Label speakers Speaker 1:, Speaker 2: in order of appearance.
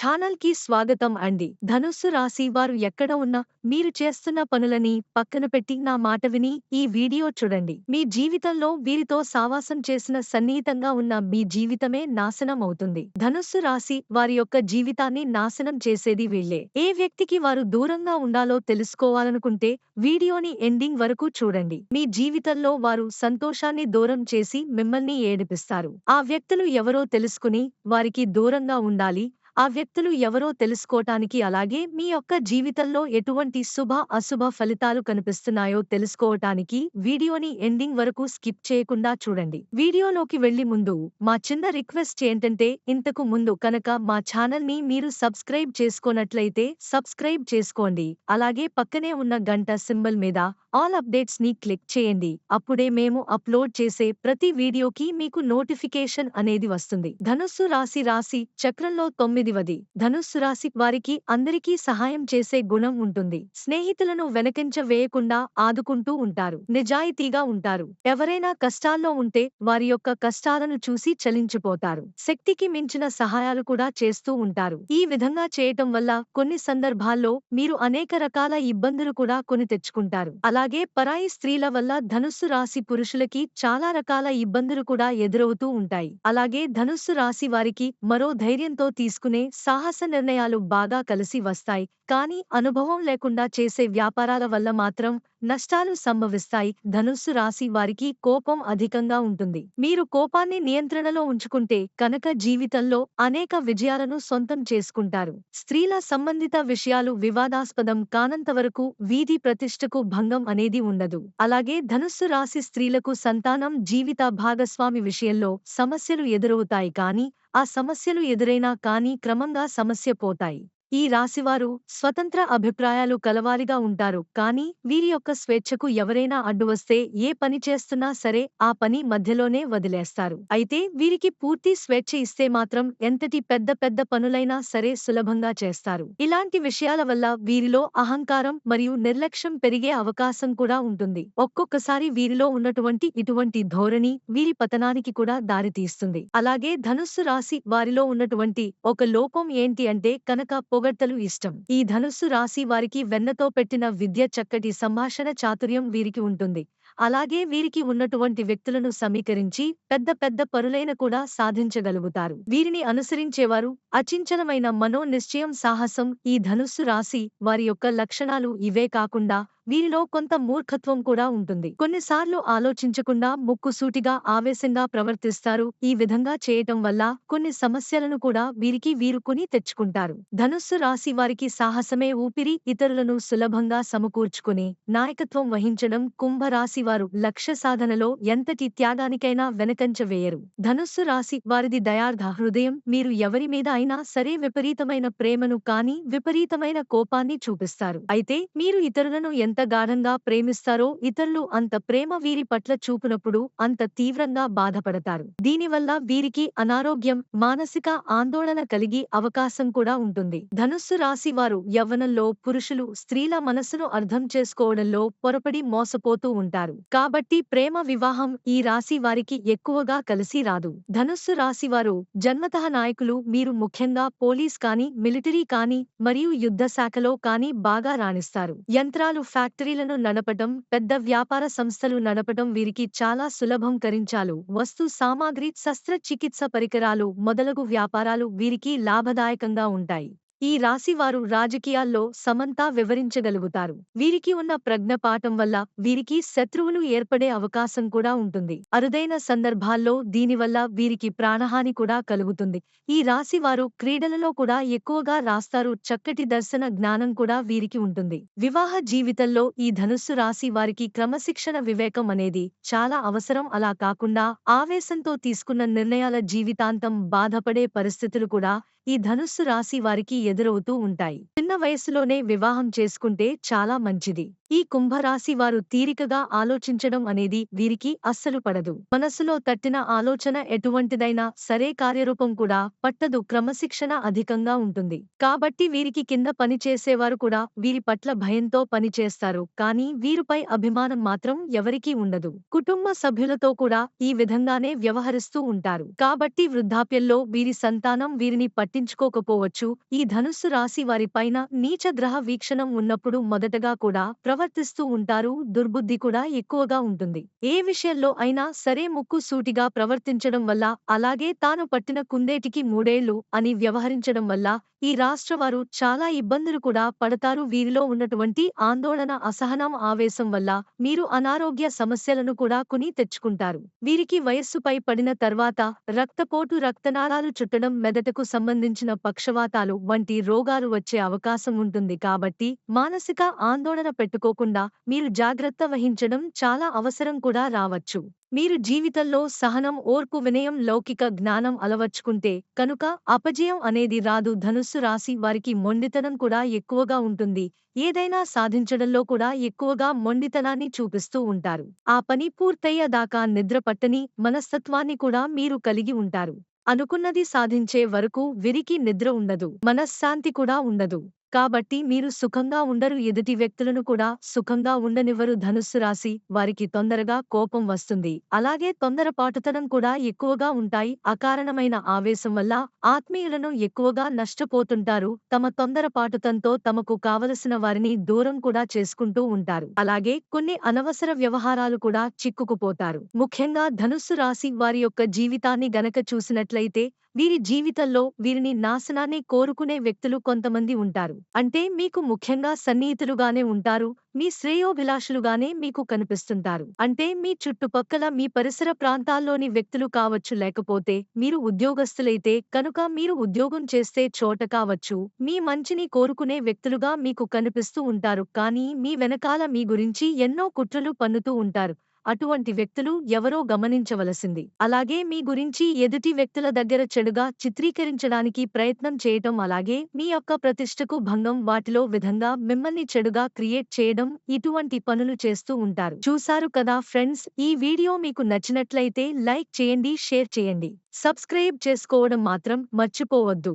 Speaker 1: channel కి స్వాగతం అండి ధనుస్సు రాశి వారు ఎక్కడ ఉన్నా మీరు చేస్తున్న పనులని పక్కన పెట్టి నా మాట విని ఈ వీడియో చూడండి మీ జీవితంలో వీరితో సావాసం చేసిన సన్నిహితంగా ఉన్న మీ జీవితమే నాశనం అవుతుంది ధనుస్సు రాశి వారి యొక్క జీవితాన్ని నాశనం చేసేది వీళ్లే ఏ వ్యక్తికి వారు దూరంగా ఉండాలో తెలుసుకోవాలనుకుంటే వీడియోని ఎండింగ్ వరకు చూడండి మీ జీవితంలో వారు సంతోషాన్ని దూరం చేసి మిమ్మల్ని ఏడిపిస్తారు ఆ వ్యక్తులు ఎవరో తెలుసుకుని వారికి దూరంగా ఉండాలి ఆ వ్యక్తులు ఎవరో తెలుసుకోటానికి అలాగే మీ యొక్క జీవితంలో ఎటువంటి శుభ అశుభ ఫలితాలు కనిపిస్తున్నాయో తెలుసుకోవటానికి వీడియోని ఎండింగ్ వరకు స్కిప్ చేయకుండా చూడండి వీడియోలోకి వెళ్లి ముందు మా చిన్న రిక్వెస్ట్ ఏంటంటే ఇంతకు ముందు కనుక మా ఛానల్ ని మీరు సబ్స్క్రైబ్ చేసుకోనట్లయితే సబ్స్క్రైబ్ చేసుకోండి అలాగే పక్కనే ఉన్న గంట సింబల్ మీద ఆల్ అప్డేట్స్ ని క్లిక్ చేయండి అప్పుడే మేము అప్లోడ్ చేసే ప్రతి వీడియోకి మీకు నోటిఫికేషన్ అనేది వస్తుంది ధనుస్సు రాశి రాశి చక్రంలో తొమ్మిది తొమ్మిదివది ధనుస్సు రాశి వారికి అందరికీ సహాయం చేసే గుణం ఉంటుంది స్నేహితులను వెనకించ వేయకుండా ఆదుకుంటూ ఉంటారు నిజాయితీగా ఉంటారు ఎవరైనా కష్టాల్లో ఉంటే వారి యొక్క కష్టాలను చూసి చలించిపోతారు శక్తికి మించిన సహాయాలు కూడా చేస్తూ ఉంటారు ఈ విధంగా చేయటం వల్ల కొన్ని సందర్భాల్లో మీరు అనేక రకాల ఇబ్బందులు కూడా కొని తెచ్చుకుంటారు అలాగే పరాయి స్త్రీల వల్ల ధనుస్సు రాశి పురుషులకి చాలా రకాల ఇబ్బందులు కూడా ఎదురవుతూ ఉంటాయి అలాగే ధనుస్సు రాశి వారికి మరో ధైర్యంతో తీసుకుని తీసుకునే సాహస నిర్ణయాలు బాగా కలిసి వస్తాయి కానీ అనుభవం లేకుండా చేసే వ్యాపారాల వల్ల మాత్రం నష్టాలు సంభవిస్తాయి ధనుస్సు రాశి వారికి కోపం అధికంగా ఉంటుంది మీరు కోపాన్ని నియంత్రణలో ఉంచుకుంటే కనుక జీవితంలో అనేక విజయాలను సొంతం చేసుకుంటారు స్త్రీల సంబంధిత విషయాలు వివాదాస్పదం కానంత వరకు వీధి ప్రతిష్టకు భంగం అనేది ఉండదు అలాగే ధనుస్సు రాశి స్త్రీలకు సంతానం జీవిత భాగస్వామి విషయంలో సమస్యలు ఎదురవుతాయి కానీ ఆ సమస్యలు ఎదురైనా కానీ క్రమంగా సమస్య పోతాయి ఈ రాశివారు స్వతంత్ర అభిప్రాయాలు కలవారిగా ఉంటారు కానీ వీరి యొక్క స్వేచ్ఛకు ఎవరైనా అడ్డువస్తే ఏ పని చేస్తున్నా సరే ఆ పని మధ్యలోనే వదిలేస్తారు అయితే వీరికి పూర్తి స్వేచ్ఛ ఇస్తే మాత్రం ఎంతటి పెద్ద పెద్ద పనులైనా సరే సులభంగా చేస్తారు ఇలాంటి విషయాల వల్ల వీరిలో అహంకారం మరియు నిర్లక్ష్యం పెరిగే అవకాశం కూడా ఉంటుంది ఒక్కొక్కసారి వీరిలో ఉన్నటువంటి ఇటువంటి ధోరణి వీరి పతనానికి కూడా దారితీస్తుంది అలాగే ధనుస్సు రాశి వారిలో ఉన్నటువంటి ఒక లోపం ఏంటి అంటే కనుక పొగడ్తలు ఇష్టం ఈ ధనుస్సు రాశి వారికి వెన్నతో పెట్టిన విద్య చక్కటి సంభాషణ చాతుర్యం వీరికి ఉంటుంది అలాగే వీరికి ఉన్నటువంటి వ్యక్తులను సమీకరించి పెద్ద పెద్ద పరులైన కూడా సాధించగలుగుతారు వీరిని అనుసరించేవారు అచించనమైన మనోనిశ్చయం సాహసం ఈ ధనుస్సు రాశి వారి యొక్క లక్షణాలు ఇవే కాకుండా వీరిలో కొంత మూర్ఖత్వం కూడా ఉంటుంది కొన్నిసార్లు ఆలోచించకుండా ముక్కుసూటిగా ఆవేశంగా ప్రవర్తిస్తారు ఈ విధంగా చేయటం వల్ల కొన్ని సమస్యలను కూడా వీరికి వీరు కొని తెచ్చుకుంటారు ధనుస్సు రాశి వారికి సాహసమే ఊపిరి ఇతరులను సులభంగా సమకూర్చుకుని నాయకత్వం వహించడం కుంభ రాశి వారు లక్ష్య సాధనలో ఎంతటి త్యాగానికైనా వెనకంచ వేయరు ధనుస్సు రాశి వారిది దయార్థ హృదయం మీరు ఎవరి మీద అయినా సరే విపరీతమైన ప్రేమను కాని విపరీతమైన కోపాన్ని చూపిస్తారు అయితే మీరు ఇతరులను ఎంత ఎంత గాఢంగా ప్రేమిస్తారో ఇతరులు అంత ప్రేమ వీరి పట్ల చూపునప్పుడు అంత తీవ్రంగా బాధపడతారు దీనివల్ల వీరికి అనారోగ్యం మానసిక ఆందోళన కలిగి అవకాశం కూడా ఉంటుంది ధనుస్సు రాశి వారు యవ్వనంలో పురుషులు స్త్రీల మనస్సును అర్థం చేసుకోవడంలో పొరపడి మోసపోతూ ఉంటారు కాబట్టి ప్రేమ వివాహం ఈ రాశి వారికి ఎక్కువగా కలిసి రాదు ధనుస్సు రాశి వారు జన్మతః నాయకులు మీరు ముఖ్యంగా పోలీస్ కానీ మిలిటరీ కానీ మరియు యుద్ధ శాఖలో కానీ బాగా రాణిస్తారు యంత్రాలు ఫ్యాక్టరీలను నడపటం పెద్ద వ్యాపార సంస్థలు నడపటం వీరికి చాలా సులభం కరించాలు వస్తు సామాగ్రి శస్త్రచికిత్స పరికరాలు మొదలగు వ్యాపారాలు వీరికి లాభదాయకంగా ఉంటాయి ఈ రాశివారు రాజకీయాల్లో సమంతా వివరించగలుగుతారు వీరికి ఉన్న ప్రజ్ఞపాఠం వల్ల వీరికి శత్రువులు ఏర్పడే అవకాశం కూడా ఉంటుంది అరుదైన సందర్భాల్లో దీనివల్ల వీరికి ప్రాణహాని కూడా కలుగుతుంది ఈ రాశివారు క్రీడలలో కూడా ఎక్కువగా రాస్తారు చక్కటి దర్శన జ్ఞానం కూడా వీరికి ఉంటుంది వివాహ జీవితంలో ఈ ధనుస్సు రాశి వారికి క్రమశిక్షణ వివేకం అనేది చాలా అవసరం అలా కాకుండా ఆవేశంతో తీసుకున్న నిర్ణయాల జీవితాంతం బాధపడే పరిస్థితులు కూడా ఈ ధనుస్సు రాశి వారికి ఎదురవుతూ ఉంటాయి చిన్న వయస్సులోనే వివాహం చేసుకుంటే చాలా మంచిది ఈ కుంభరాశి వారు తీరికగా ఆలోచించడం అనేది వీరికి అస్సలు పడదు మనసులో తట్టిన ఆలోచన ఎటువంటిదైనా సరే కార్యరూపం కూడా పట్టదు క్రమశిక్షణ అధికంగా ఉంటుంది కాబట్టి వీరికి కింద పనిచేసేవారు కూడా వీరి పట్ల భయంతో పనిచేస్తారు కానీ వీరిపై అభిమానం మాత్రం ఎవరికీ ఉండదు కుటుంబ సభ్యులతో కూడా ఈ విధంగానే వ్యవహరిస్తూ ఉంటారు కాబట్టి వృద్ధాప్యంలో వీరి సంతానం వీరిని పట్టి పట్టించుకోకపోవచ్చు ఈ ధనుస్సు రాశి వారిపైన నీచ గ్రహ వీక్షణం ఉన్నప్పుడు మొదటగా కూడా ప్రవర్తిస్తూ ఉంటారు దుర్బుద్ధి కూడా ఎక్కువగా ఉంటుంది ఏ విషయంలో అయినా సరే ముక్కు సూటిగా ప్రవర్తించడం వల్ల అలాగే తాను పట్టిన కుందేటికి మూడేళ్లు అని వ్యవహరించడం వల్ల ఈ రాష్ట్రవారు చాలా ఇబ్బందులు కూడా పడతారు వీరిలో ఉన్నటువంటి ఆందోళన అసహనం ఆవేశం వల్ల మీరు అనారోగ్య సమస్యలను కూడా కొని తెచ్చుకుంటారు వీరికి వయస్సుపై పడిన తర్వాత రక్తపోటు రక్తనాళాలు చుట్టడం మెదటకు సంబంధించి సంబంధించిన పక్షవాతాలు వంటి రోగాలు వచ్చే అవకాశం ఉంటుంది కాబట్టి మానసిక ఆందోళన పెట్టుకోకుండా మీరు జాగ్రత్త వహించడం చాలా అవసరం కూడా రావచ్చు మీరు జీవితంలో సహనం ఓర్పు వినయం లౌకిక జ్ఞానం అలవర్చుకుంటే కనుక అపజయం అనేది రాదు ధనుస్సు రాసి వారికి మొండితనం కూడా ఎక్కువగా ఉంటుంది ఏదైనా సాధించడంలో కూడా ఎక్కువగా మొండితనాన్ని చూపిస్తూ ఉంటారు ఆ పని పూర్తయ్యేదాకా నిద్రపట్టని మనస్తత్వాన్ని కూడా మీరు కలిగి ఉంటారు అనుకున్నది సాధించే వరకు విరికి నిద్ర ఉండదు మనశ్శాంతి కూడా ఉండదు కాబట్టి మీరు సుఖంగా ఉండరు ఎదుటి వ్యక్తులను కూడా సుఖంగా ఉండనివ్వరు ధనుస్సు రాశి వారికి తొందరగా కోపం వస్తుంది అలాగే తొందరపాటుతనం కూడా ఎక్కువగా ఉంటాయి అకారణమైన ఆవేశం వల్ల ఆత్మీయులను ఎక్కువగా నష్టపోతుంటారు తమ తొందరపాటుతంతో తమకు కావలసిన వారిని దూరం కూడా చేసుకుంటూ ఉంటారు అలాగే కొన్ని అనవసర వ్యవహారాలు కూడా చిక్కుకుపోతారు ముఖ్యంగా ధనుస్సు రాశి వారి యొక్క జీవితాన్ని గనక చూసినట్లయితే వీరి జీవితంలో వీరిని నాశనాన్ని కోరుకునే వ్యక్తులు కొంతమంది ఉంటారు అంటే మీకు ముఖ్యంగా సన్నిహితులుగానే ఉంటారు మీ శ్రేయోభిలాషులుగానే మీకు కనిపిస్తుంటారు అంటే మీ చుట్టుపక్కల మీ పరిసర ప్రాంతాల్లోని వ్యక్తులు కావచ్చు లేకపోతే మీరు ఉద్యోగస్తులైతే కనుక మీరు ఉద్యోగం చేస్తే చోట కావచ్చు మీ మంచిని కోరుకునే వ్యక్తులుగా మీకు కనిపిస్తూ ఉంటారు కానీ మీ వెనకాల మీ గురించి ఎన్నో కుట్రలు పన్నుతూ ఉంటారు అటువంటి వ్యక్తులు ఎవరో గమనించవలసింది అలాగే మీ గురించి ఎదుటి వ్యక్తుల దగ్గర చెడుగా చిత్రీకరించడానికి ప్రయత్నం చేయటం అలాగే మీ యొక్క ప్రతిష్టకు భంగం వాటిలో విధంగా మిమ్మల్ని చెడుగా క్రియేట్ చేయడం ఇటువంటి పనులు చేస్తూ ఉంటారు చూశారు కదా ఫ్రెండ్స్ ఈ వీడియో మీకు నచ్చినట్లయితే లైక్ చేయండి షేర్ చేయండి సబ్స్క్రైబ్ చేసుకోవడం మాత్రం మర్చిపోవద్దు